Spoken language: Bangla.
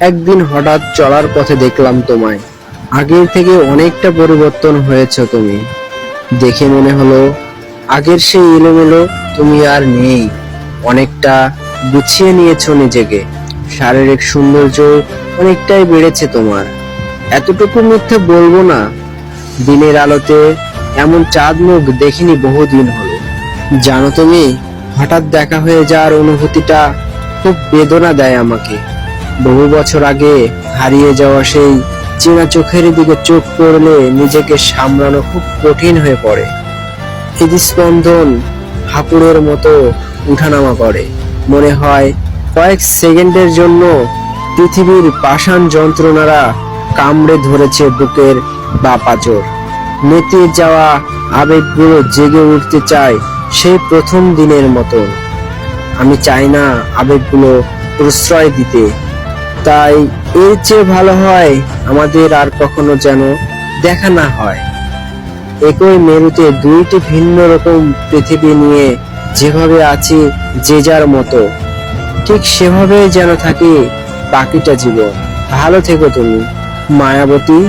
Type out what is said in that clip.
একদিন হঠাৎ চলার পথে দেখলাম তোমায়। আগের থেকে অনেকটা পরিবর্তন হয়েছে তুমি। দেখে মনে হলো, আগের সেই এলোমেলো তুমি আর নেই। অনেকটা গুছিয়ে নিয়েছো নিজেকে। শারীরিক সৌন্দর্য অনেকটাই বেড়েছে তোমার। এতটুকু মিথ্যে বলব না। দিনের আলোতে এমন চাঁদ মুখ দেখিনি বহুদিন হলো। জানো তুমি, হঠাৎ দেখা হয়ে যাওয়ার অনুভূতিটা খুব বেদনা দেয় আমাকে। বহু বছর আগে হারিয়ে যাওয়া সেই চেনা চোখের দিকে চোখ পড়লে নিজেকে সামলানো খুব কঠিন হয়ে পড়ে। হৃদস্পন্দন হাপুড়ের মতো উঠানামা করে। মনে হয় কয়েক সেকেন্ডের জন্য পৃথিবীর পাষাণ যন্ত্রণারা কামড়ে ধরেছে বুকের বা পাচর নেতে যাওয়া আবেগগুলো জেগে উঠতে চায় সেই প্রথম দিনের মতন। আমি চাই না আবেগগুলো প্রশ্রয় দিতে। তাই এর চেয়ে ভালো হয় আমাদের আর কখনো যেন দেখা না হয়। একই মেরুতে দুইটি ভিন্ন রকম পৃথিবী নিয়ে যেভাবে আছি যে যার মতো, ঠিক সেভাবে যেন থাকি বাকিটা জীবন। ভালো থেকো তুমি, মায়াবতী।